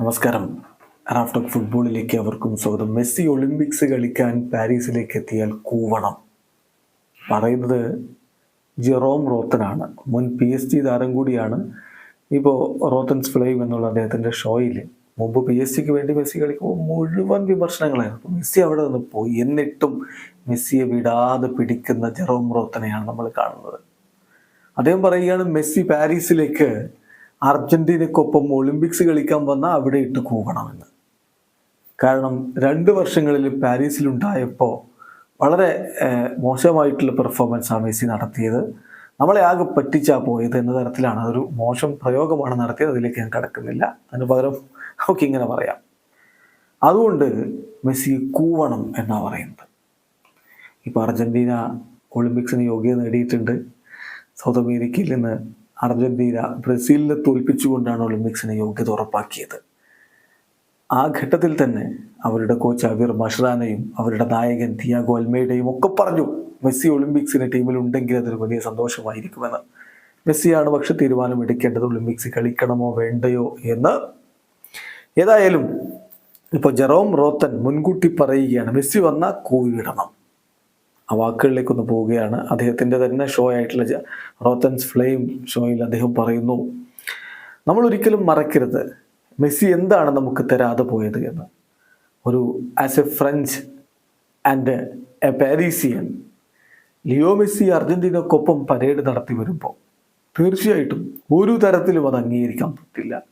നമസ്കാരം. റാഫ്റ്റോക്ക് ഫുട്ബോളിലേക്ക് അവർക്കും സ്വാഗതം. മെസ്സി ഒളിമ്പിക്സ് കളിക്കാൻ പാരീസിലേക്ക് എത്തിയാൽ കൂവണം. പറയുന്നത് ജെറോം റോത്തനാണ്. മുൻ പി എസ് ജി താരം കൂടിയാണ്. ഇപ്പോൾ റോത്തൻസ് ഫ്ലൈവ് എന്നുള്ള അദ്ദേഹത്തിന്റെ ഷോയിൽ മുമ്പ് പി എസ് സിക്ക് വേണ്ടി മെസ്സി കളിക്കുമ്പോൾ മുഴുവൻ വിമർശനങ്ങളായിരുന്നു. അപ്പോൾ മെസ്സി അവിടെ നിന്ന് പോയി. എന്നിട്ടും മെസ്സിയെ വിടാതെ പിടിക്കുന്ന ജെറോം റോത്തനെയാണ് നമ്മൾ കാണുന്നത്. അദ്ദേഹം പറയുകയാണ് മെസ്സി പാരീസിലേക്ക് അർജന്റീനക്കൊപ്പം ഒളിമ്പിക്സ് കളിക്കാൻ വന്നാൽ അവിടെ ഇട്ട് കൂവണമെന്ന്. കാരണം രണ്ട് വർഷങ്ങളിൽ പാരീസിലുണ്ടായപ്പോൾ വളരെ മോശമായിട്ടുള്ള പെർഫോമൻസ് ആ മെസ്സി നടത്തിയത്. നമ്മളെ ആകെ പറ്റിച്ചാ പോയത് എന്ന തരത്തിലാണ്. അതൊരു മോശം പ്രയോഗമാണ് നടത്തിയത്. അതിലേക്ക് ഞാൻ കടക്കുന്നില്ല. അതിന് പകരം നമുക്ക് ഇങ്ങനെ പറയാം. അതുകൊണ്ട് മെസ്സി കൂവണം എന്നാണ് പറയുന്നത്. ഇപ്പോൾ അർജന്റീന ഒളിമ്പിക്സിന് യോഗ്യത നേടിയിട്ടുണ്ട്. സൗത്ത് അമേരിക്കയിൽ നിന്ന് അർജന്റീന ബ്രസീലിനെ തോൽപ്പിച്ചുകൊണ്ടാണ് ഒളിമ്പിക്സിന് യോഗ്യത ഉറപ്പാക്കിയത്. ആ ഘട്ടത്തിൽ തന്നെ അവരുടെ കോച്ച് അവിർ മഷ്റാനയും അവരുടെ നായകൻ തിയാഗോ അൽമേഡയും ഒക്കെ പറഞ്ഞു മെസ്സി ഒളിമ്പിക്സിന് ടീമിൽ ഉണ്ടെങ്കിൽ അതൊരു വലിയ സന്തോഷമായിരിക്കുമെന്ന്. മെസ്സിയാണ് പക്ഷെ തീരുമാനം എടുക്കേണ്ടത് ഒളിമ്പിക്സ് കളിക്കണമോ വേണ്ടയോ എന്ന്. ഏതായാലും ഇപ്പോൾ ജെറോം റോത്തൻ മുൻകൂട്ടി പറയുകയാണ് മെസ്സി വന്നാൽ കൂവിടണം. ആ വാക്കുകളിലേക്കൊന്ന് പോവുകയാണ്. അദ്ദേഹത്തിന്റെ തന്നെ ഷോ ആയിട്ടുള്ള റോത്തൻസ് ഫ്ലെയിം ഷോയിൽ അദ്ദേഹം പറയുന്നു നമ്മൾ ഒരിക്കലും മറക്കരുത്. മെസ്സി എന്താണ് നമുക്ക് തരാതെ പോയത് എന്ന്. ഒരു as a French and a Parisian Leo Messi അർജന്റീനക്കൊപ്പം parade നടത്തി വരുമ്പോൾ തീർച്ചയായിട്ടും ഒരു തരത്തിലും അത് അംഗീകരിക്കാൻ പറ്റില്ല.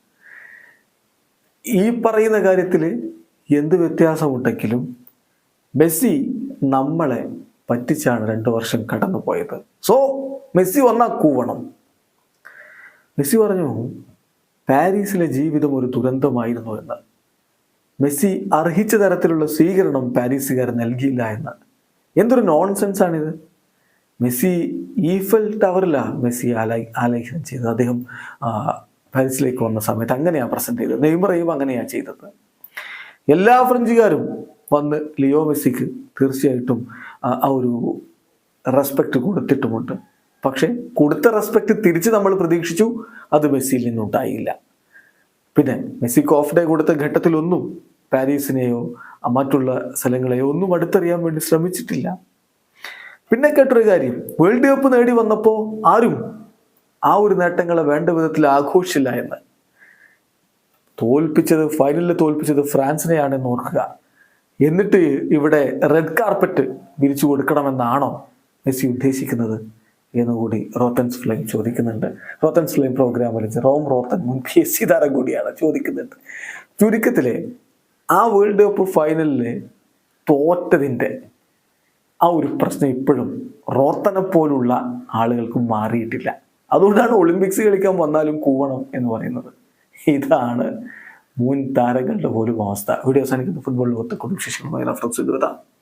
ഈ പറയുന്ന കാര്യത്തിൽ എന്ത് വ്യത്യാസമുണ്ടെങ്കിലും മെസ്സി നമ്മളെ പറ്റിച്ചാണ് രണ്ട് വർഷം കടന്നു പോയത് സോ മെസ്സി വന്നാൽ കൂവണം. മെസ്സി പറഞ്ഞു പാരീസിലെ ജീവിതം ഒരു ദുരന്തമായിരുന്നു എന്ന്. മെസ്സി അർഹിച്ച തരത്തിലുള്ള സ്വീകരണം പാരീസുകാർ നൽകിയില്ല എന്ന്. എന്തൊരു നോൺസെൻസ് ആണിത്. മെസ്സി ഈഫൽ ടവറിലാണ് മെസ്സി ആലൈ ആലേഖനം ചെയ്തത്. അദ്ദേഹം പാരീസിലേക്ക് വന്ന സമയത്ത് അങ്ങനെയാണ് പ്രസന്റ് ചെയ്തത്. നെയ്മറയും അങ്ങനെയാണ് ചെയ്തത്. എല്ലാ ഫ്രഞ്ചുകാരും വന്ന് ലിയോ മെസ്സിക്ക് തീർച്ചയായിട്ടും ആ ഒരു റെസ്പെക്റ്റ് കൊടുത്തിട്ടുമുണ്ട്. പക്ഷേ കൊടുത്ത റെസ്പെക്റ്റ് തിരിച്ച് നമ്മൾ പ്രതീക്ഷിച്ചു അത് മെസ്സിയിൽ നിന്നുണ്ടായില്ല. പിന്നെ മെസ്സിക്ക് ഓഫ് ഡേ കൊടുത്ത ഘട്ടത്തിലൊന്നും പാരീസിനെയോ മറ്റുള്ള സ്ഥലങ്ങളെയോ ഒന്നും അടുത്തറിയാൻ വേണ്ടി ശ്രമിച്ചിട്ടില്ല. പിന്നെ കേട്ടൊരു കാര്യം വേൾഡ് കപ്പ് നേടി വന്നപ്പോൾ ആരും ആ ഒരു നേട്ടങ്ങളെ വേണ്ട വിധത്തിൽ ആഘോഷിച്ചില്ല എന്ന്. തോൽപ്പിച്ചത് ഫൈനലിൽ തോൽപ്പിച്ചത് ഫ്രാൻസിനെയാണെന്ന് ഓർക്കുക. എന്നിട്ട് ഇവിടെ റെഡ് കാർപ്പറ്റ് വിരിച്ചു കൊടുക്കണമെന്നാണോ മെസ്സി ഉദ്ദേശിക്കുന്നത് എന്നുകൂടി റോത്തൻസ് ഫ്ലെയിം ചോദിക്കുന്നുണ്ട്. റോത്തൻസ് ഫ്ലെയിം പ്രോഗ്രാമിൽ റോം റോത്തൻ മുൻ പി എസ് സി താരം കൂടിയാണ് ചോദിക്കുന്നുണ്ട്. ചുരുക്കത്തിലെ ആ വേൾഡ് കപ്പ് ഫൈനലിൽ തോറ്റതിന്റെ ആ ഒരു പ്രശ്നം ഇപ്പോഴും റോത്തനെ പോലുള്ള ആളുകൾക്ക് മാറിയിട്ടില്ല. അതുകൊണ്ടാണ് ഒളിമ്പിക്സ് കളിക്കാൻ വന്നാലും കൂവണം എന്ന് പറയുന്നത്. ഇതാണ് മുൻ താരങ്ങളുടെ പോലും അവസ്ഥ. ഇവിടെ അവസാനിക്കുന്ന. ഫുട്ബോൾ ലോകത്തെ കുടുംബ ശേഷങ്ങളുമായി റഫറൻസ് എഴുതാം